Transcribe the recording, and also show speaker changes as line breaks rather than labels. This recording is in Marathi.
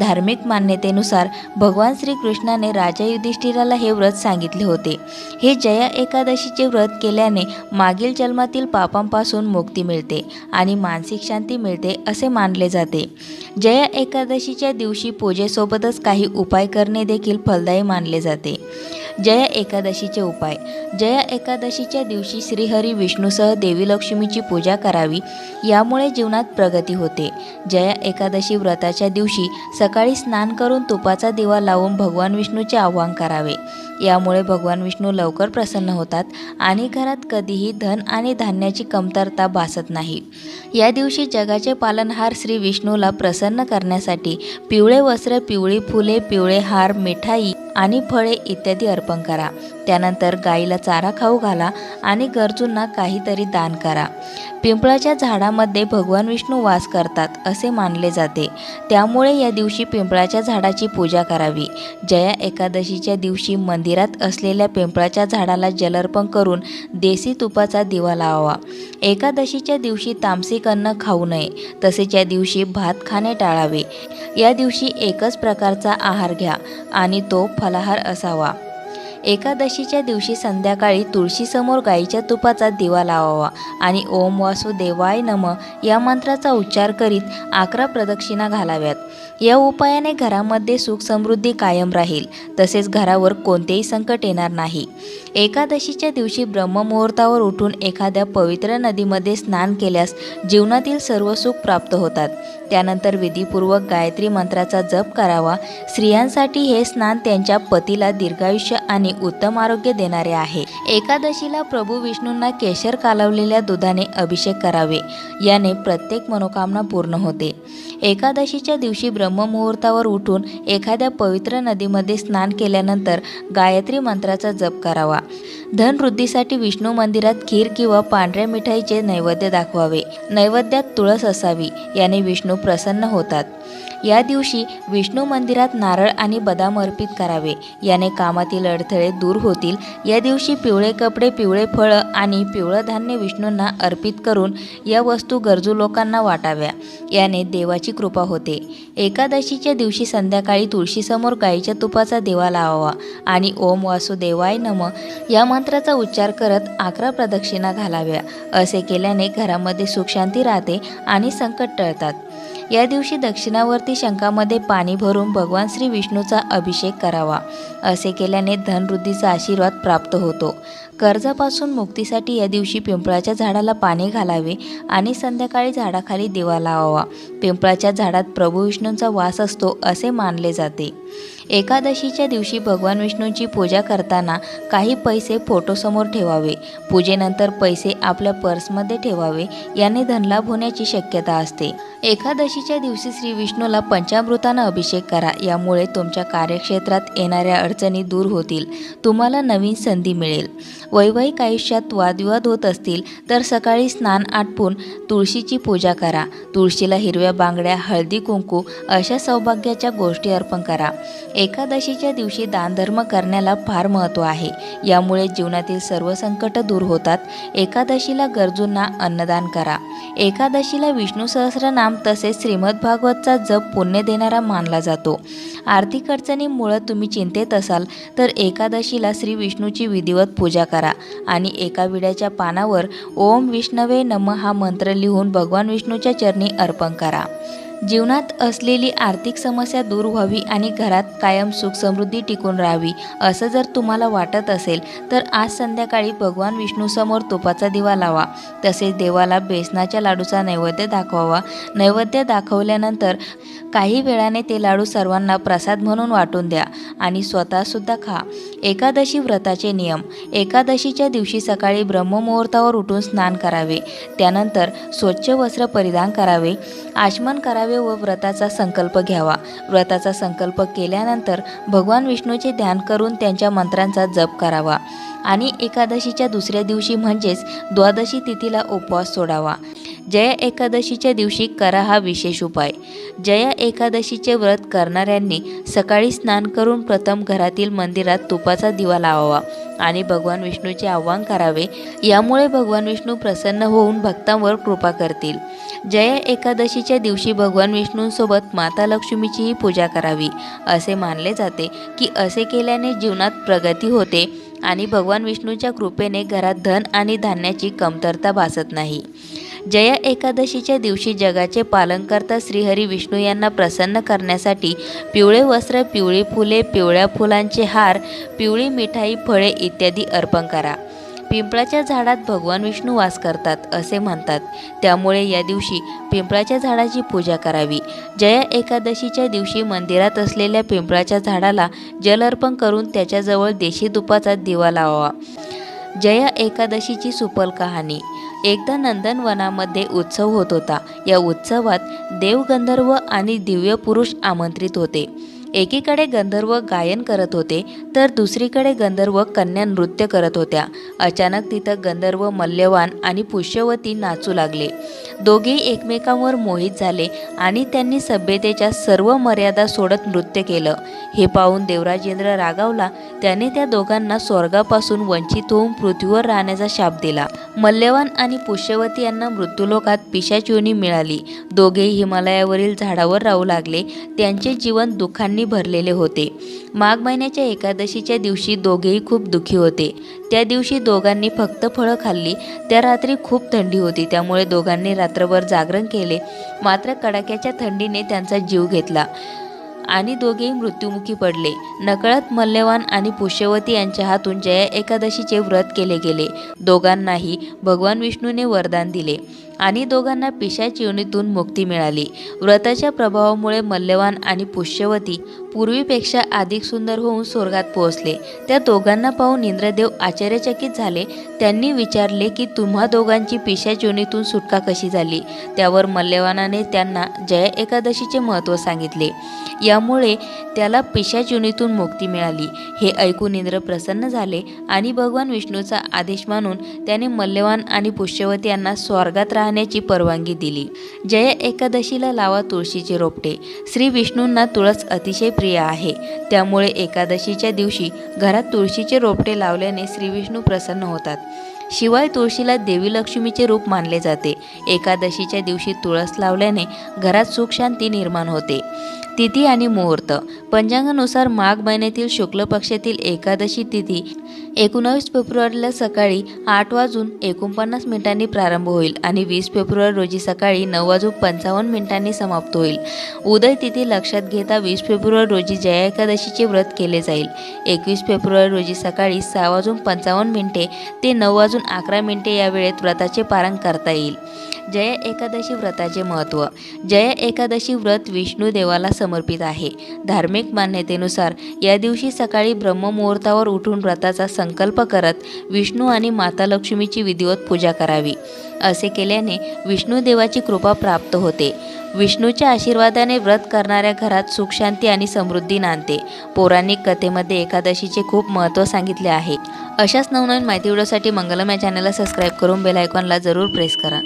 धार्मिक मान्यतेनुसार भगवान श्रीकृष्णाने राजा युधिष्ठिराला हे व्रत सांगितले होते. हे जया एकादशीचे व्रत केल्याने मागील जन्मातील पापांपासून मुक्ती मिळते आणि मानसिक शांती मिळते असे मानले जाते. जया एकादशीच्या दिवशी पूजेसोबतच काही उपाय करणे देखील फलदायी मानले जाते. जया एकादशीचे उपाय. जया एकादशीच्या दिवशी श्रीहरी विष्णूसह देवी लक्ष्मीची पूजा करावी यामुळे जीवनात प्रगती होते. जया एकादशी व्रताच्या दिवशी सकाळी स्नान करून तुपाचा दिवा लावून भगवान विष्णूचे आवाहन करावे. यामुळे भगवान विष्णू लवकर प्रसन्न होतात आणि घरात कधीही धन आणि धान्याची कमतरता भासत नाही. या दिवशी जगाचे पालनहार श्री विष्णूला प्रसन्न करण्यासाठी पिवळे वस्त्र पिवळी फुले पिवळे हार मिठाई आणि फळे इत्यादी अर्पण करा. त्यानंतर गाईला चारा खाऊ घाला आणि गरजूंना काहीतरी दान करा. पिंपळाच्या झाडामध्ये भगवान विष्णू वास करतात असे मानले जाते. त्यामुळे या दिवशी पिंपळाच्या झाडाची पूजा करावी. जया एकादशीच्या दिवशी मंदिरात असलेल्या पिंपळाच्या झाडाला जलर्पण करून देसी तुपाचा दिवा लावावा एकादशीच्या दिवशी तामसिक अन्न खाऊ नये तसेच या दिवशी भात खाणे टाळावे. या दिवशी एकच प्रकारचा आहार घ्या आणि तो फलाहार असावा. एकादशीच्या दिवशी संध्याकाळी तुळशीसमोर गाईच्या तुपाचा दिवा लावावा आणि ओम वासुदेवाय नम या मंत्राचा उच्चार करीत अकरा प्रदक्षिणा घालाव्यात. या उपायाने घरामध्ये सुख समृद्धी कायम राहील तसेच घरावर कोणतेही संकट येणार नाही. एकादशीच्या दिवशी ब्रह्ममुहूर्तावर उठून एखाद्या पवित्र नदीमध्ये स्नान केल्यास जीवनातील सर्व सुख प्राप्त होतात. त्यानंतर विधीपूर्वक गायत्री मंत्राचा जप करावा. स्त्रियांसाठी हे स्नान त्यांच्या पतीला दीर्घायुष्य आणि उत्तम आरोग्य देणारे आहे. एकादशीला प्रभू विष्णूंना केशर कालवलेल्या दुधाने अभिषेक करावे. याने प्रत्येक मनोकामना पूर्ण होते. एकादशीच्या दिवशी ब्रह्ममुहूर्तावर उठून एखाद्या पवित्र नदीमध्ये स्नान केल्यानंतर गायत्री मंत्राचा जप करावा. धनवृद्धीसाठी विष्णू मंदिरात खीर किंवा पांढऱ्या मिठाईचे नैवेद्य दाखवावे. नैवेद्यात तुळस असावी याने विष्णू प्रसन्न होतात. या दिवशी विष्णू मंदिरात नारळ आणि बदाम अर्पित करावे. याने कामातील अडथळे दूर होतील. या दिवशी पिवळे कपडे पिवळे फळं आणि पिवळं धान्य विष्णूंना अर्पित करून या वस्तू गरजू लोकांना वाटाव्या. याने देवाची कृपा होते. एकादशीच्या दिवशी संध्याकाळी तुळशीसमोर गाईच्या तुपाचा देवा लावावा आणि ओम वासुदेवाय नम या मंत्राचा उच्चार करत अकरा प्रदक्षिणा घालाव्या. असे केल्याने घरामध्ये सुखशांती राहते आणि संकट टळतात. या दिवशी दक्षिणावर्ती शंखामध्ये पाणी भरून भगवान श्री विष्णूचा अभिषेक करावा असे केल्याने धनवृद्धीचा आशीर्वाद प्राप्त होतो. कर्जापासून मुक्तीसाठी या दिवशी पिंपळाच्या झाडाला पाणी घालावे आणि संध्याकाळी झाडाखाली दिवा लावावा. पिंपळाच्या झाडात प्रभू विष्णूंचा वास असतो असे मानले जाते. एकादशीच्या दिवशी भगवान विष्णूंची पूजा करताना काही पैसे फोटोसमोर ठेवावे. पूजेनंतर पैसे आपल्या पर्समध्ये ठेवावे याने धनलाभ होण्याची शक्यता असते. एकादशीच्या दिवशी श्री विष्णूला पंचामृतानं अभिषेक करा यामुळे तुमच्या कार्यक्षेत्रात येणाऱ्या अडचणी दूर होतील. तुम्हाला नवीन संधी मिळेल. वैवाहिक आयुष्यात वादविवाद होत असतील तर सकाळी स्नान आटपून तुळशीची पूजा करा. तुळशीला हिरव्या बांगड्या हळदी कुंकू अशा सौभाग्याच्या गोष्टी अर्पण करा. एकादशीच्या दिवशी दानधर्म करण्याला फार महत्त्व आहे. यामुळे जीवनातील सर्व संकट दूर होतात. एकादशीला गरजूंना अन्नदान करा. एकादशीला विष्णू सहस्रनाम तसेच श्रीमद भागवतचा जप पुण्य देणारा मानला जातो. आर्थिक अडचणीमुळं तुम्ही चिंतेत असाल तर एकादशीला श्री विष्णूची विधिवत पूजा करा आणि एका विड्याच्या पानावर ओम विष्णवे नम हा मंत्र लिहून भगवान विष्णूच्या चरणी अर्पण करा. जीवनात असलेली आर्थिक समस्या दूर व्हावी आणि घरात कायम सुख समृद्धी टिकून राहावी असं जर तुम्हाला वाटत असेल तर आज संध्याकाळी भगवान विष्णूसमोर तुपाचा दिवा लावा. तसेच देवाला बेसनाच्या लाडूचा नैवेद्य दाखवावा. नैवेद्य दाखवल्यानंतर काही वेळाने ते लाडू सर्वांना प्रसाद म्हणून वाटून द्या आणि स्वतःसुद्धा खा. एकादशी व्रताचे नियम. एकादशीच्या दिवशी सकाळी ब्रह्ममुहूर्तावर उठून स्नान करावे. त्यानंतर स्वच्छ वस्त्र परिधान करावे. आचमन करावे व व्रताचा संकल्प घ्यावा. व्रताचा संकल्प केल्यानंतर भगवान विष्णूचे ध्यान करून त्यांच्या मंत्रांचा जप करावा. आणि एकादशीच्या दुसऱ्या दिवशी म्हणजेच द्वादशी तिथीला उपवास सोडावा. जया एकादशीच्या दिवशी करा हा विशेष उपाय. जया एकादशीचे व्रत करणाऱ्यांनी सकाळी स्नान करून प्रथम घरातील मंदिरात तुपाचा दिवा लावावा आणि भगवान विष्णूचे आवाहन करावे. यामुळे भगवान विष्णू प्रसन्न होऊन भक्तांवर कृपा करतील. जया एकादशीच्या दिवशी भगवान विष्णूंसोबत माता लक्ष्मीचीही पूजा करावी. असे मानले जाते की असे केल्याने जीवनात प्रगती होते आणि भगवान विष्णूच्या कृपेने घरात धन आणि धान्याची कमतरता भासत नाही. जया एकादशीच्या दिवशी जगाचे पालनकर्ता श्रीहरी विष्णू यांना प्रसन्न करण्यासाठी पिवळे वस्त्र पिवळी फुले पिवळ्या फुलांचे हार पिवळी मिठाई फळे इत्यादी अर्पण करा. पिंपळाच्या झाडात भगवान विष्णू वास करतात असे म्हणतात. त्यामुळे या दिवशी पिंपळाच्या झाडाची पूजा करावी. जया एकादशीच्या दिवशी मंदिरात असलेल्या पिंपळाच्या झाडाला जल अर्पण करून त्याच्याजवळ देशी तुपाचा दिवा लावावा. जया एकादशीची सुपल कहाणी. एकदा नंदनवनामध्ये उत्सव होत होता. या उत्सवात देवगंधर्व आणि दिव्य पुरुष आमंत्रित होते. एकीकडे गंधर्व गायन करत होते तर दुसरीकडे गंधर्व कन्या नृत्य करत होत्या. अचानक तिथं गंधर्व मल्यवान आणि पुष्यवती नाचू लागले. दोघेही एकमेकांवर मोहित झाले आणि त्यांनी सभ्यतेच्या सर्व मर्यादा सोडत नृत्य केलं. हे पाहून देवराजेंद्र रागावला. त्याने त्या दोघांना स्वर्गापासून वंचित होऊन पृथ्वीवर राहण्याचा शाप दिला. मल्यवान आणि पुष्यवती यांना मृत्यूलोकात पिशाचिवणी मिळाली. दोघेही हिमालयावरील झाडावर राहू लागले. त्यांचे जीवन दुःखांनी भरलेले होते. माघ महिन्याच्या एकादशीच्या दिवशी दोघेही खूप दुःखी होते. त्या दिवशी दोघांनी फक्त फळं खाल्ली. त्या रात्री खूप थंडी होती. त्यामुळे दोघांनी रात्रभर जागरण केले. मात्र कडाक्याच्या थंडीने त्यांचा जीव घेतला आणि दोघेही मृत्युमुखी पडले. नकळत मल्यवान आणि पुष्यवती यांच्या हातून जया एकादशीचे व्रत केले गेले. दोघांनाही भगवान विष्णूने वरदान दिले. आणि दोघांना पिशाच योनीतून मुक्ती मिळाली. व्रताच्या प्रभावामुळे मल्यवान आणि पुष्यवती पूर्वीपेक्षा अधिक सुंदर होऊन स्वर्गात पोहोचले. त्या दोघांना पाहून इंद्रदेव आश्चर्यचकित झाले. त्यांनी विचारले की तुम्हा दोघांची पिशाच योनीतून सुटका कशी झाली? त्यावर मल्यवानाने त्यांना जया एकादशीचे महत्त्व सांगितले. यामुळे त्याला पिशाच योनीतून मुक्ती मिळाली. हे ऐकून इंद्र प्रसन्न झाले आणि भगवान विष्णूचा आदेश मानून त्याने मल्यवान आणि पुष्यवती यांना स्वर्गात राहण्याची परवानगी दिली. जया एकादशीला लावा तुळशीचे रोपटे. श्री विष्णूंना तुळस अतिशय प्रिय आहे. त्यामुळे एकादशीच्या दिवशी घरात तुळशीचे रोपटे लावल्याने श्री विष्णू प्रसन्न होतात. शिवाय तुळशीला देवी लक्ष्मीचे रूप मानले जाते. एकादशीच्या दिवशी तुळस लावल्याने घरात सुख शांती निर्माण होते. तिथी आणि मुहूर्त. पंचांगानुसार माघ महिन्यातील शुक्ल पक्षातील एकादशी तिथी. एकोणावीस फेब्रुवारीला सकाळी आठ वाजून एकोणपन्नास मिनिटांनी प्रारंभ होईल आणि वीस फेब्रुवारी रोजी सकाळी नऊ वाजून पंचावन्न मिनिटांनी समाप्त होईल. उदय तिथी लक्षात घेता वीस फेब्रुवारी रोजी जया एकादशीचे व्रत केले जाईल. एकवीस फेब्रुवारी रोजी सकाळी सहा वाजून पंचावन्न मिनिटे ते नऊ वाजून अकरा मिनिटे या वेळेत व्रताचे पारण करता येईल. जय एकादशी व्रताचे महत्त्व. जय एकादशी व्रत विष्णू देवाला समर्पित आहे. धार्मिक मान्यतेनुसार या दिवशी सकाळी ब्रह्ममुहूर्तावर उठून व्रताचा संकल्प करत विष्णू आणि माता लक्ष्मीची विधिवत पूजा करावी. असे केल्याने विष्णू देवाची कृपा प्राप्त होते. विष्णूच्या आशीर्वादाने व्रत करणाऱ्या घरात सुखशांती आणि समृद्धी नांदते. पौराणिक कथेमध्ये एकादशीचे खूप महत्त्व सांगितले आहे. अशाच नवनवीन माहिती व्हिडिओसाठी मंगलम या चॅनलला सबस्क्राईब करून बेल आयकॉनला जरूर प्रेस करा.